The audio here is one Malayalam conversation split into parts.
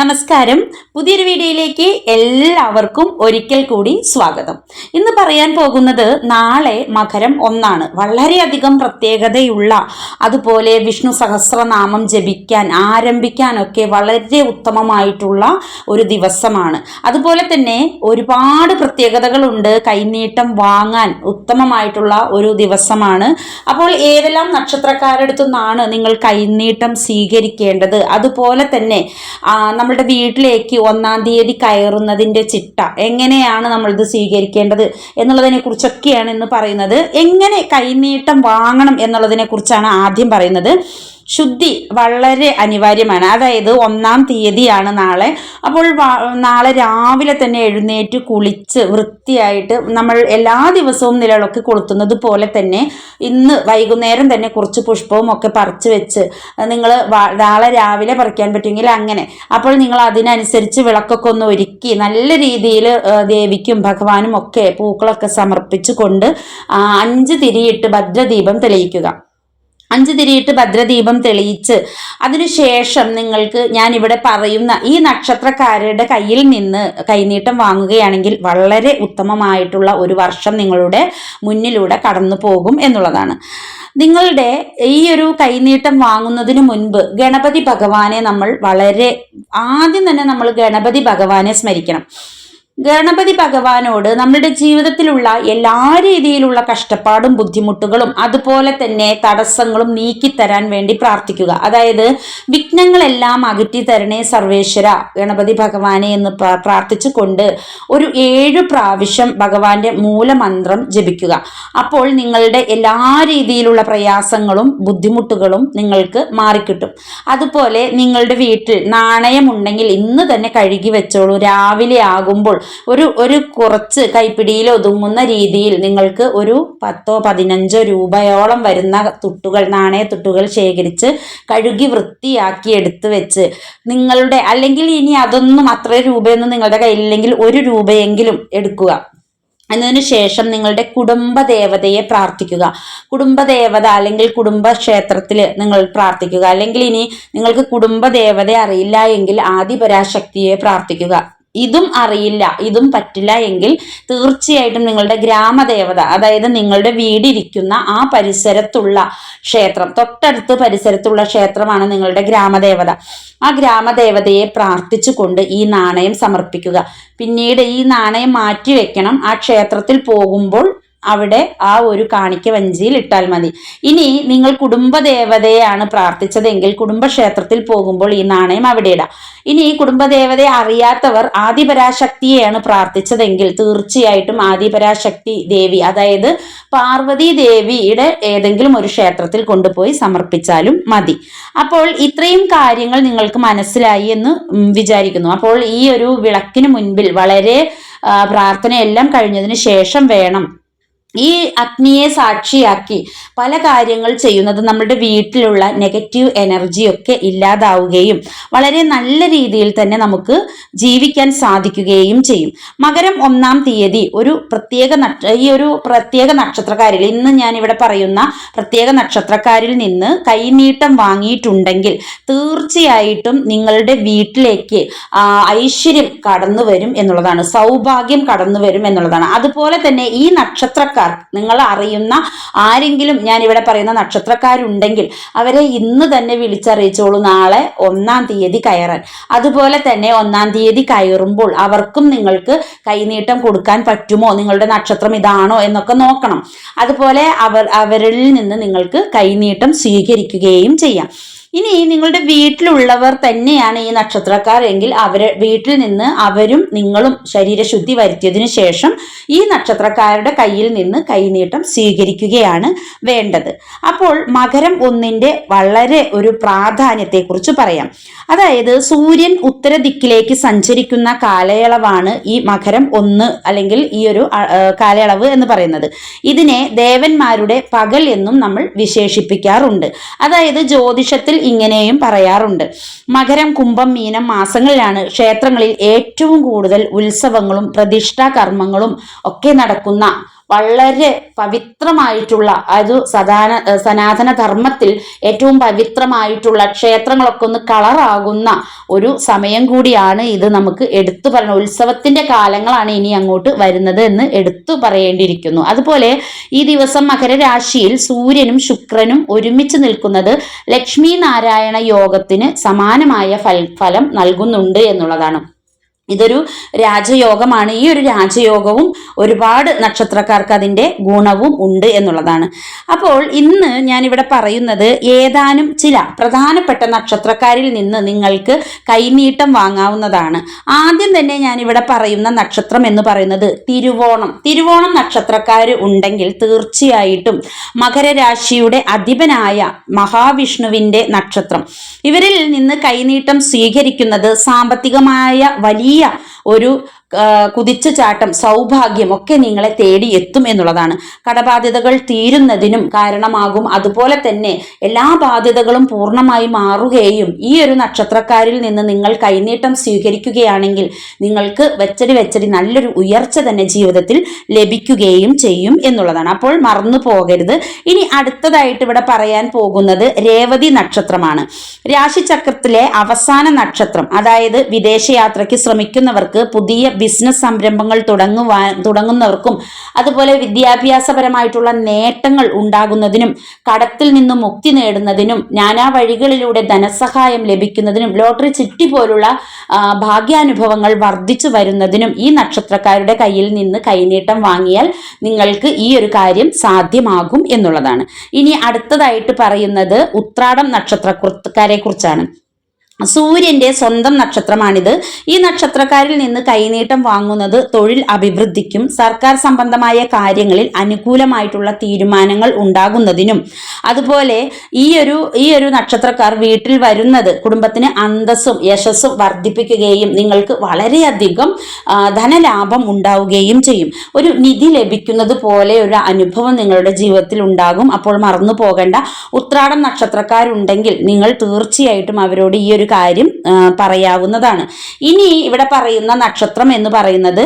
നമസ്കാരം. പുതിയൊരു വീഡിയോയിലേക്ക് എല്ലാവർക്കും ഒരിക്കൽ കൂടി സ്വാഗതം. ഇന്ന് പറയാൻ പോകുന്നത് നാളെ മകരം ഒന്നാണ്. വളരെയധികം പ്രത്യേകതയുള്ള അതുപോലെ വിഷ്ണു സഹസ്രനാമം ജപിക്കാൻ ആരംഭിക്കാനൊക്കെ വളരെ ഉത്തമമായിട്ടുള്ള ഒരു ദിവസമാണ്. അതുപോലെ തന്നെ ഒരുപാട് പ്രത്യേകതകളുണ്ട്. കൈനീട്ടം വാങ്ങാൻ ഉത്തമമായിട്ടുള്ള ഒരു ദിവസമാണ്. അപ്പോൾ ഏതെല്ലാം നക്ഷത്രക്കാരടുത്തു നിന്നാണ് നിങ്ങൾ കൈനീട്ടം സ്വീകരിക്കേണ്ടത്? അതുപോലെ തന്നെ ആ, നമ്മളുടെ വീട്ടിലേക്ക് ഒന്നാം തീയതി കയറുന്നതിന്റെ ചിട്ട. എങ്ങനെയാണ് നമ്മളിത് സ്വീകരിക്കേണ്ടത് എന്നുള്ളതിനെ കുറിച്ചൊക്കെയാണ് ഇന്ന് പറയുന്നത്. എങ്ങനെ കൈനീട്ടം വാങ്ങണം എന്നുള്ളതിനെ കുറിച്ചാണ് ആദ്യം പറയുന്നത്. ശുദ്ധി വളരെ അനിവാര്യമാണ്. അതായത് ഒന്നാം തീയതിയാണ് നാളെ. അപ്പോൾ നാളെ രാവിലെ തന്നെ എഴുന്നേറ്റ് കുളിച്ച് വൃത്തിയായിട്ട് നമ്മൾ എല്ലാ ദിവസവും നിലവിളക്ക് കൊളുത്തുന്നത് പോലെ തന്നെ ഇന്ന് വൈകുന്നേരം തന്നെ കുറച്ച് പുഷ്പവും ഒക്കെ പറിച്ച് വെച്ച് നിങ്ങൾ നാളെ രാവിലെ പറിക്കാൻ പറ്റുമെങ്കിൽ അങ്ങനെ. അപ്പോൾ നിങ്ങൾ അതിനനുസരിച്ച് വിളക്കൊക്കെ ഒന്ന് ഒരുക്കി നല്ല രീതിയിൽ ദേവിക്കും ഭഗവാനും ഒക്കെ പൂക്കളൊക്കെ സമർപ്പിച്ചുകൊണ്ട് അഞ്ച് തിരിയിട്ട് ഭദ്രദീപം തെളിയിക്കുക. അഞ്ച് തിരിയിട്ട് ഭദ്രദീപം തെളിയിച്ച്. അതിനുശേഷം നിങ്ങൾക്ക് ഞാൻ ഇവിടെ പറയുന്ന ഈ നക്ഷത്രക്കാരുടെ കയ്യിൽ നിന്ന് കൈനീട്ടം വാങ്ങുകയാണെങ്കിൽ വളരെ ഉത്തമമായിട്ടുള്ള ഒരു വർഷം നിങ്ങളുടെ മുന്നിലൂടെ കടന്നു പോകും എന്നുള്ളതാണ്. നിങ്ങളുടെ ഈ ഒരു കൈനീട്ടം വാങ്ങുന്നതിന് മുൻപ് ഗണപതി ഭഗവാനെ നമ്മൾ വളരെ ആദ്യം തന്നെ നമ്മൾ ഗണപതി ഭഗവാനെ സ്മരിക്കണം. ഗണപതി ഭഗവാനോട് നമ്മുടെ ജീവിതത്തിലുള്ള എല്ലാ രീതിയിലുള്ള കഷ്ടപ്പാടും ബുദ്ധിമുട്ടുകളും അതുപോലെ തന്നെ തടസ്സങ്ങളും നീക്കിത്തരാൻ വേണ്ടി പ്രാർത്ഥിക്കുക. അതായത് വിഘ്നങ്ങളെല്ലാം അകറ്റി തരണേ സർവേശ്വര ഗണപതി ഭഗവാനെ എന്ന് പ്രാർത്ഥിച്ചുകൊണ്ട് ഒരു ഏഴ് പ്രാവശ്യം ഭഗവാന്റെ മൂലമന്ത്രം ജപിക്കുക. അപ്പോൾ നിങ്ങളുടെ എല്ലാ രീതിയിലുള്ള പ്രയാസങ്ങളും ബുദ്ധിമുട്ടുകളും നിങ്ങൾക്ക് മാറിക്കിട്ടും. അതുപോലെ നിങ്ങളുടെ വീട്ടിൽ നാണയമുണ്ടെങ്കിൽ ഇന്ന് തന്നെ കഴുകി വെച്ചോളൂ. രാവിലെ ആകുമ്പോൾ ഒരു ഒരു കുറച്ച് കൈപ്പിടിയിൽ ഒതുങ്ങുന്ന രീതിയിൽ നിങ്ങൾക്ക് ഒരു പത്തോ പതിനഞ്ചോ രൂപയോളം വരുന്ന തുട്ടുകൾ നാണയ തുട്ടുകൾ ശേഖരിച്ച് കഴുകി വൃത്തിയാക്കി എടുത്തു വെച്ച് നിങ്ങളുടെ അല്ലെങ്കിൽ ഇനി അതൊന്നും അത്ര രൂപയൊന്നും നിങ്ങളുടെ കയ്യിലില്ലെങ്കിൽ ഒരു രൂപയെങ്കിലും എടുക്കുക. അതിനു ശേഷം നിങ്ങളുടെ കുടുംബദേവതയെ പ്രാർത്ഥിക്കുക. കുടുംബദേവത അല്ലെങ്കിൽ കുടുംബ ക്ഷേത്രത്തിൽ നിങ്ങൾ പ്രാർത്ഥിക്കുക. അല്ലെങ്കിൽ ഇനി നിങ്ങൾക്ക് കുടുംബദേവത അറിയില്ല എങ്കിൽ ആദിപരാശക്തിയെ പ്രാർത്ഥിക്കുക. ഇതും അറിയില്ല ഇതും പറ്റില്ല എങ്കിൽ തീർച്ചയായിട്ടും നിങ്ങളുടെ ഗ്രാമദേവത അതായത് നിങ്ങളുടെ വീടിരിക്കുന്ന ആ പരിസരത്തുള്ള ക്ഷേത്രം തൊട്ടടുത്ത് പരിസരത്തുള്ള ക്ഷേത്രമാണ് നിങ്ങളുടെ ഗ്രാമദേവത. ആ ഗ്രാമദേവതയെ പ്രാർത്ഥിച്ചുകൊണ്ട് ഈ നാണയം സമർപ്പിക്കുക. പിന്നീട് ഈ നാണയം മാറ്റി വെക്കണം ആ ക്ഷേത്രത്തിൽ പോകുമ്പോൾ അവിടെ ആ ഒരു കാണിക്ക വഞ്ചിയിൽ ഇട്ടാൽ മതി. ഇനി നിങ്ങൾ കുടുംബദേവതയാണ് പ്രാർത്ഥിച്ചതെങ്കിൽ കുടുംബക്ഷേത്രത്തിൽ പോകുമ്പോൾ ഈ നാണയം അവിടെ ഇടാം. ഇനി ഈ കുടുംബദേവതയെ അറിയാത്തവർ ആദിപരാശക്തിയെയാണ് പ്രാർത്ഥിച്ചതെങ്കിൽ തീർച്ചയായിട്ടും ആദിപരാശക്തി ദേവി അതായത് പാർവതി ദേവിയുടെ ഏതെങ്കിലും ഒരു ക്ഷേത്രത്തിൽ കൊണ്ടുപോയി സമർപ്പിച്ചാലും മതി. അപ്പോൾ ഇത്രയും കാര്യങ്ങൾ നിങ്ങൾക്ക് മനസ്സിലായി എന്ന് വിചാരിക്കുന്നു. അപ്പോൾ ഈ ഒരു വിളക്കിന് മുൻപിൽ വളരെ പ്രാർത്ഥനയെല്ലാം കഴിഞ്ഞതിന് ശേഷം വേണം ഈ അഗ്നിയെ സാക്ഷിയാക്കി പല കാര്യങ്ങൾ ചെയ്യുന്നത് നമ്മുടെ വീട്ടിലുള്ള നെഗറ്റീവ് എനർജിയൊക്കെ ഇല്ലാതാവുകയും വളരെ നല്ല രീതിയിൽ തന്നെ നമുക്ക് ജീവിക്കാൻ സാധിക്കുകയും ചെയ്യും. മകരം ഒന്നാം തീയതി ഒരു പ്രത്യേക ഈ ഒരു പ്രത്യേക നക്ഷത്രക്കാരിൽ ഇന്ന് ഞാൻ ഇവിടെ പറയുന്ന പ്രത്യേക നക്ഷത്രക്കാരിൽ നിന്ന് കൈനീട്ടം വാങ്ങിയിട്ടുണ്ടെങ്കിൽ തീർച്ചയായിട്ടും നിങ്ങളുടെ വീട്ടിലേക്ക് ഐശ്വര്യം കടന്നു വരും എന്നുള്ളതാണ്. സൗഭാഗ്യം കടന്നു വരും എന്നുള്ളതാണ്. അതുപോലെ തന്നെ ഈ നക്ഷത്രക്കാർ നിങ്ങൾ അറിയുന്ന ആരെങ്കിലും ഞാൻ ഇവിടെ പറയുന്ന നക്ഷത്രക്കാരുണ്ടെങ്കിൽ അവരെ ഇന്ന് തന്നെ വിളിച്ചറിയിച്ചോളൂ. നാളെ ഒന്നാം തീയതി കയറാൻ. അതുപോലെ തന്നെ ഒന്നാം തീയതി കയറുമ്പോൾ അവർക്കും നിങ്ങൾക്ക് കൈനീട്ടം കൊടുക്കാൻ പറ്റുമോ? നിങ്ങളുടെ നക്ഷത്രം ഇതാണോ എന്നൊക്കെ നോക്കണം. അതുപോലെ അവർ അവരിൽ നിന്ന് നിങ്ങൾക്ക് കൈനീട്ടം സ്വീകരിക്കുകയും ചെയ്യാം. ഇനി നിങ്ങളുടെ വീട്ടിലുള്ളവർ തന്നെയാണ് ഈ നക്ഷത്രക്കാർ എങ്കിൽ അവരെ വീട്ടിൽ നിന്ന് അവരും നിങ്ങളും ശരീരശുദ്ധി വരുത്തിയതിനു ശേഷം ഈ നക്ഷത്രക്കാരുടെ കയ്യിൽ നിന്ന് കൈനീട്ടം സ്വീകരിക്കുകയാണ് വേണ്ടത്. അപ്പോൾ മകരം ഒന്നിന്റെ വളരെ ഒരു പ്രാധാന്യത്തെക്കുറിച്ച് പറയാം. അതായത് സൂര്യൻ ഉത്തര ദിക്കിലേക്ക് സഞ്ചരിക്കുന്ന കാലയളവാണ് ഈ മകരം ഒന്ന് അല്ലെങ്കിൽ ഈ ഒരു കാലയളവ് എന്ന് പറയുന്നത്. ഇതിനെ ദേവന്മാരുടെ പകൽ എന്നും നമ്മൾ വിശേഷിപ്പിക്കാറുണ്ട്. അതായത് ജ്യോതിഷത്തിൽ ഇങ്ങനെയും പറയാറുണ്ട്. മകരം കുംഭം മീനം മാസങ്ങളിലാണ് ക്ഷേത്രങ്ങളിൽ ഏറ്റവും കൂടുതൽ ഉത്സവങ്ങളും പ്രതിഷ്ഠാ കർമ്മങ്ങളും ഒക്കെ നടക്കുന്ന വളരെ പവിത്രമായിട്ടുള്ള ഒരു സദാന സനാതന ധർമ്മത്തിൽ ഏറ്റവും പവിത്രമായിട്ടുള്ള ക്ഷേത്രങ്ങളൊക്കെ ഒന്ന് കളറാകുന്ന ഒരു സമയം കൂടിയാണ് ഇത് നമുക്ക് എടുത്തു പറഞ്ഞ ഉത്സവത്തിന്റെ കാലങ്ങളാണ് ഇനി അങ്ങോട്ട് വരുന്നത് എന്ന് എടുത്തു പറയേണ്ടിയിരിക്കുന്നു. അതുപോലെ ഈ ദിവസം മകരരാശിയിൽ സൂര്യനും ശുക്രനും ഒരുമിച്ച് നിൽക്കുന്നത് ലക്ഷ്മി നാരായണ യോഗത്തിന് സമാനമായ ഫലം നൽകുന്നുണ്ട് എന്നുള്ളതാണ്. ഇതൊരു രാജയോഗമാണ്. ഈ ഒരു രാജയോഗവും ഒരുപാട് നക്ഷത്രക്കാർക്ക് അതിന്റെ ഗുണവും ഉണ്ട് എന്നുള്ളതാണ്. അപ്പോൾ ഇന്ന് ഞാനിവിടെ പറയുന്നത് ഏതാനും ചില പ്രധാനപ്പെട്ട നക്ഷത്രക്കാരിൽ നിന്ന് നിങ്ങൾക്ക് കൈനീട്ടം വാങ്ങാവുന്നതാണ്. ആദ്യം തന്നെ ഞാനിവിടെ പറയുന്ന നക്ഷത്രം എന്ന് പറയുന്നത് തിരുവോണം. തിരുവോണം നക്ഷത്രക്കാർ ഉണ്ടെങ്കിൽ തീർച്ചയായിട്ടും മകരരാശിയുടെ അധിപനായ മഹാവിഷ്ണുവിന്റെ നക്ഷത്രം. ഇവരിൽ നിന്ന് കൈനീട്ടം സ്വീകരിക്കുന്നത് സാമ്പത്തികമായ വലിയ ഒരു ആ, കുതിച്ചുചാട്ടം സൗഭാഗ്യം ഒക്കെ നിങ്ങളെ തേടി എത്തും എന്നുള്ളതാണ്. കടബാധ്യതകൾ തീരുന്നതിനും കാരണമാകും. അതുപോലെ തന്നെ എല്ലാ ബാധ്യതകളും പൂർണമായി മാറുകയും ഈ ഒരു നക്ഷത്രക്കാരിൽ നിന്ന് നിങ്ങൾ കൈനീട്ടം സ്വീകരിക്കുകയാണെങ്കിൽ നിങ്ങൾക്ക് വെച്ചടി വെച്ചടി നല്ലൊരു ഉയർച്ച തന്നെ ജീവിതത്തിൽ ലഭിക്കുകയും ചെയ്യും എന്നുള്ളതാണ്. അപ്പോൾ മറന്നു പോകരുത്. ഇനി അടുത്തതായിട്ട് ഇവിടെ പറയാൻ പോകുന്നത് രേവതി നക്ഷത്രമാണ്. രാശിചക്രത്തിലെ അവസാന നക്ഷത്രം അതായത് വിദേശയാത്രയ്ക്ക് ശ്രമിക്കുന്നവർക്ക് പുതിയ ബിസിനസ് സംരംഭങ്ങൾ തുടങ്ങുവാൻ തുടങ്ങുന്നവർക്കും അതുപോലെ വിദ്യാഭ്യാസപരമായിട്ടുള്ള നേട്ടങ്ങൾ ഉണ്ടാകുന്നതിനും കടത്തിൽ നിന്നും മുക്തി നേടുന്നതിനും നാനാ വഴികളിലൂടെ ധനസഹായം ലഭിക്കുന്നതിനും ലോട്ടറി ചിട്ടി പോലുള്ള ഭാഗ്യാനുഭവങ്ങൾ വർദ്ധിച്ചു വരുന്നതിനും ഈ നക്ഷത്രക്കാരുടെ കയ്യിൽ നിന്ന് കൈനീട്ടം വാങ്ങിയാൽ നിങ്ങൾക്ക് ഈ ഒരു കാര്യം സാധ്യമാകും എന്നുള്ളതാണ്. ഇനി അടുത്തതായിട്ട് പറയുന്നത് ഉത്രാടം നക്ഷത്രക്കാരെ കുറിച്ചാണ് സൂര്യന്റെ സ്വന്തം നക്ഷത്രമാണിത്. ഈ നക്ഷത്രക്കാരിൽ നിന്ന് കൈനീട്ടം വാങ്ങുന്നത് തൊഴിൽ അഭിവൃദ്ധിക്കും സർക്കാർ സംബന്ധമായ കാര്യങ്ങളിൽ അനുകൂലമായിട്ടുള്ള തീരുമാനങ്ങൾ ഉണ്ടാകുന്നതിനും. അതുപോലെ ഈ ഒരു ഈ ഒരു നക്ഷത്രക്കാർ വീട്ടിൽ വരുന്നത് കുടുംബത്തിന് അന്തസ്സും യശസ്സും വർദ്ധിപ്പിക്കുകയും നിങ്ങൾക്ക് വളരെയധികം ധനലാഭം ഉണ്ടാവുകയും ചെയ്യും. ഒരു നിധി ലഭിക്കുന്നത് പോലെ ഒരു അനുഭവം നിങ്ങളുടെ ജീവിതത്തിൽ ഉണ്ടാകും. അപ്പോൾ മറന്നു പോകേണ്ട ഉത്രാടം നക്ഷത്രക്കാരുണ്ടെങ്കിൽ നിങ്ങൾ തീർച്ചയായിട്ടും അവരോട് ഈ ഒരു കാര്യം പറയാവുന്നതാണ്. ഇനി ഇവിടെ പറയുന്ന നക്ഷത്രം എന്ന് പറയുന്നത്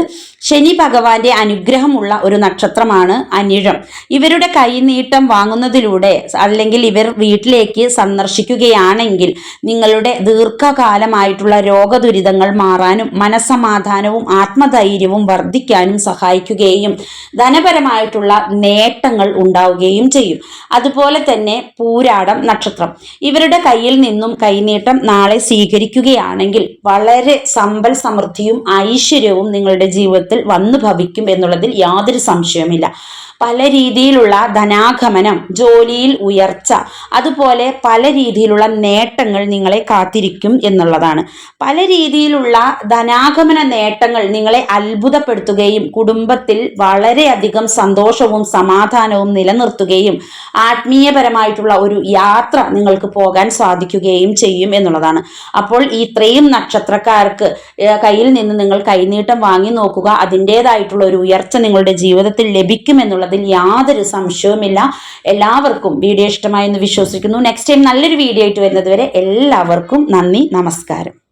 ശനി ഭഗവാന്റെ അനുഗ്രഹമുള്ള ഒരു നക്ഷത്രമാണ് അനിഴം. ഇവരുടെ കൈനീട്ടം വാങ്ങുന്നതിലൂടെ അല്ലെങ്കിൽ ഇവർ വീട്ടിലേക്ക് സന്ദർശിക്കുകയാണെങ്കിൽ നിങ്ങളുടെ ദീർഘകാലമായിട്ടുള്ള രോഗദുരിതങ്ങൾ മാറാനും മനസമാധാനവും ആത്മധൈര്യവും വർദ്ധിക്കാനും സഹായിക്കുകയും ധനപരമായിട്ടുള്ള നേട്ടങ്ങൾ ഉണ്ടാവുകയും ചെയ്യും. അതുപോലെ തന്നെ പൂരാടം നക്ഷത്രം. ഇവരുടെ കയ്യിൽ നിന്നും കൈനീട്ടം നാളെ സ്വീകരിക്കുകയാണെങ്കിൽ വളരെ സമ്പൽ സമൃദ്ധിയും ഐശ്വര്യവും നിങ്ങളുടെ ജീവിതത്തിൽ വന്നു ഭവിക്കും എന്നുള്ളതിൽ യാതൊരു സംശയവുമില്ല. പല രീതിയിലുള്ള ധനാഗമനം ജോലിയിൽ ഉയർച്ച അതുപോലെ പല രീതിയിലുള്ള നേട്ടങ്ങൾ നിങ്ങളെ കാത്തിരിക്കും എന്നുള്ളതാണ്. പല രീതിയിലുള്ള ധനാഗമന നേട്ടങ്ങൾ നിങ്ങളെ അത്ഭുതപ്പെടുത്തുകയും കുടുംബത്തിൽ വളരെയധികം സന്തോഷവും സമാധാനവും നിലനിർത്തുകയും ആത്മീയപരമായിട്ടുള്ള ഒരു യാത്ര നിങ്ങൾക്ക് പോകാൻ സാധിക്കുകയും ചെയ്യും എന്നുള്ളതാണ്. അപ്പോൾ ഈ ഇത്രയും നക്ഷത്രക്കാർക്ക് കയ്യിൽ നിന്ന് നിങ്ങൾ കൈനീട്ടം വാങ്ങി നോക്കുക. അതിന്റെതായിട്ടുള്ള ഒരു ഉയർച്ച നിങ്ങളുടെ ജീവിതത്തിൽ ലഭിക്കുമെന്നുള്ളതിൽ യാതൊരു സംശയവുമില്ല. എല്ലാവർക്കും വീഡിയോ ഇഷ്ടമായി എന്ന് വിശ്വസിക്കുന്നു. നെക്സ്റ്റ് ടൈം നല്ലൊരു വീഡിയോ ആയിട്ട് വരുന്നത് വരെ എല്ലാവർക്കും നന്ദി നമസ്കാരം.